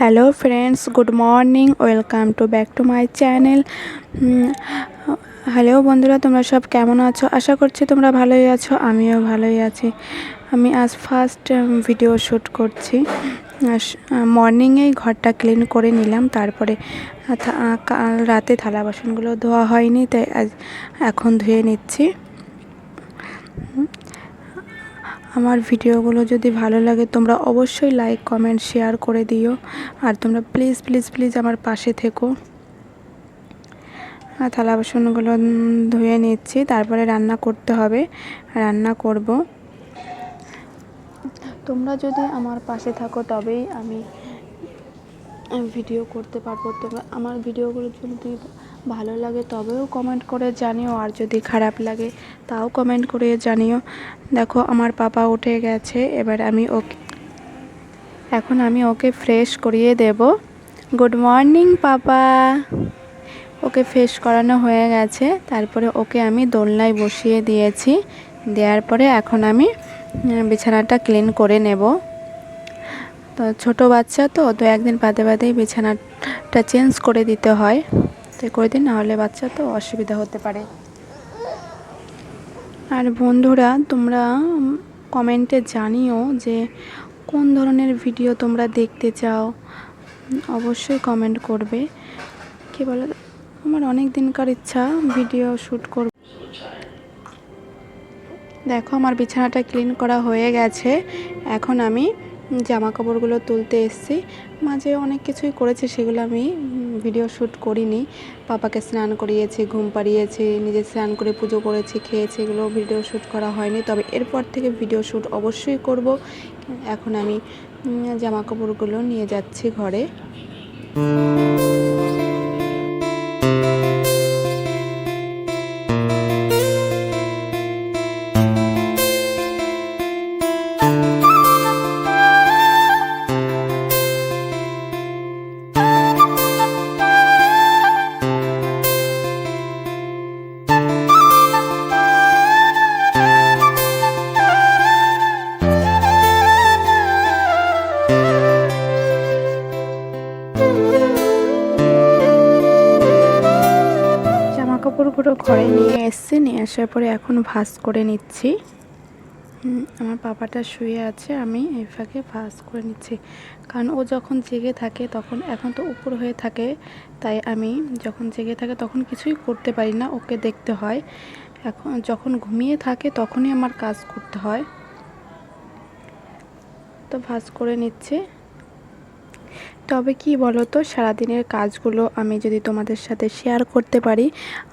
Hello friends good morning welcome to back to my channel hello বন্ধুরা, তোমরা সব কেমন আছো? আশা করছি তোমরা ভালোই আছো, আমিও ভালোই আছি। আমি আজ ফার্স্ট ভিডিও শ্যুট করছি। মর্নিংয়েই ঘরটা ক্লিন করে নিলাম, তারপরে কাল রাতে থালা বাসনগুলো ধোয়া হয়নি, তাই আজ এখন ধুয়ে নিচ্ছি। আমার ভিডিওগুলো যদি ভালো লাগে, তোমরা অবশ্যই লাইক কমেন্ট শেয়ার করে দিও। আর তোমরা প্লিজ প্লিজ প্লিজ আমার পাশে থেকো। আর থালা বাসনগুলো ধুয়ে নিচ্ছি, তারপরে রান্না করতে হবে। রান্না করব। তোমরা যদি আমার পাশে থাকো, তবেই আমি ভিডিও করতে পারব। তবে আমার ভিডিওগুলো যদি ভালো লাগে তবেও কমেন্ট করে জানিও, আর যদি খারাপ লাগে তাও কমেন্ট করে জানিও। দেখো, আমার পাপা উঠে গেছে, এবার আমি ওকে এখন আমি ওকে ফ্রেশ করিয়ে দেব। Good morning papa. Okay fresh করানো হয়ে গেছে, তারপরে ওকে আমি দোলনায় বসিয়ে দিয়েছি। দেওয়ার পরে এখন আমি বিছানাটা ক্লিন করে নেব। তো ছোট বাচ্চা তো তো একদিন বাদে বাদেই বিছানাটা চেঞ্জ করে দিতে হয়। তাই করে দিন নাহলে বাচ্চা তো অসুবিধা হতে পারে। আর বন্ধুরা, তোমরা কমেন্টে জানিও যে কোন ধরনের ভিডিও তোমরা দেখতে চাও। অবশ্যই কমেন্ট করবে। কি বলো? আমার অনেক দিনকার ইচ্ছা ভিডিও শ্যুট করব দেখো, আমার বিছানাটা ক্লিন করা হয়ে গেছে। এখন আমি জামা কাপড়গুলো তুলতে এসেছি। মাঝে অনেক কিছুই করেছে, সেগুলো আমি ভিডিও শ্যুট করিনি। পাপাকে স্নান করিয়েছি, ঘুম পাড়িয়েছি, নিজে স্নান করে পুজো করেছি, খেয়েছি, এগুলো ভিডিও শ্যুট করা হয়নি। তবে এরপর থেকে ভিডিও শ্যুট অবশ্যই করব। এখন আমি জামাকাপড়গুলো জামা কাপড়গুলো নিয়ে যাচ্ছি ঘরে। কাপড়গুলো ঘরে নিয়ে এসছি। নিয়ে আসার পরে এখন ভাঁজ করে নিচ্ছি। আমার পাপাটা শুয়ে আছে, আমি এই ফাঁকে ভাঁজ করে নিচ্ছি। কারণ ও যখন জেগে থাকে তখন, এখন তো উপর হয়ে থাকে, তাই আমি যখন জেগে থাকে তখন কিছুই করতে পারি না, ওকে দেখতে হয়। এখন যখন ঘুমিয়ে থাকে তখনই আমার কাজ করতে হয়। তো ভাঁজ করে নিচ্ছে। তবে কি বলো তো সারাদিনের কাজগুলো আমি যদি তোমাদের সাথে শেয়ার করতে পারি,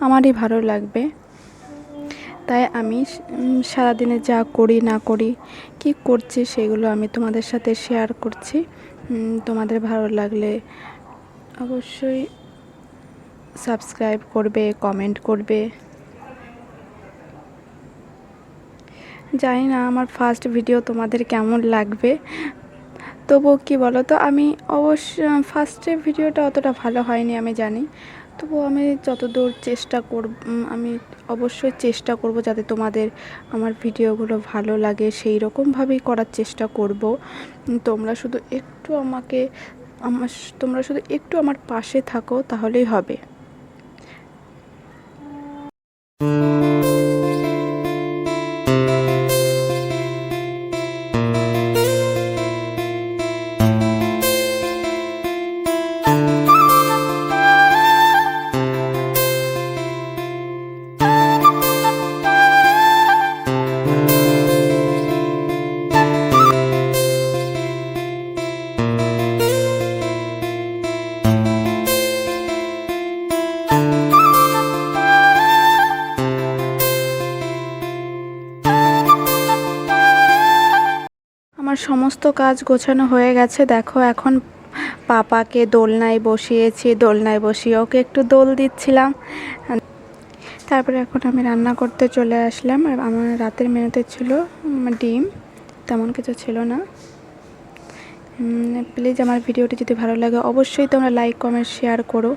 আমারই ভালো লাগবে। তাই আমি সারাদিনে যা করি না করি, কি করছি সেগুলো আমি তোমাদের সাথে শেয়ার করছি। তোমাদের ভালো লাগলে অবশ্যই সাবস্ক্রাইব করবে কমেন্ট করবে। জানি না, আমার ফার্স্ট ভিডিও তোমাদের কেমন লাগবে। তবুও কি বলো তো, আমি অবশ্য ফার্স্টে ভিডিওটা অতটা ভালো হয়নি, আমি জানি। তবুও আমি যতদূর চেষ্টা করব আমি অবশ্যই চেষ্টা করব যাতে তোমাদের আমার ভিডিওগুলো ভালো লাগে সেই রকমভাবেই করার চেষ্টা করব। তোমরা শুধু একটু আমাকে, আমার, তোমরা শুধু একটু আমার পাশে থাকো, তাহলেই হবে। আমার সমস্ত কাজ গোছানো হয়ে গেছে। দেখো, এখন পাপাকে দোলনায় বসিয়েছি, দোলনায় বসিয়ে ওকে একটু দোল দিচ্ছিলাম। তারপরে এখন আমি রান্না করতে চলে আসলাম। আর আমার রাতের মেনুতে ছিল ডিম। তেমন কিছু ছিল না। প্লিজ আমার ভিডিওটি যদি ভালো লাগে, অবশ্যই তোমরা লাইক, কমেন্ট, শেয়ার করো।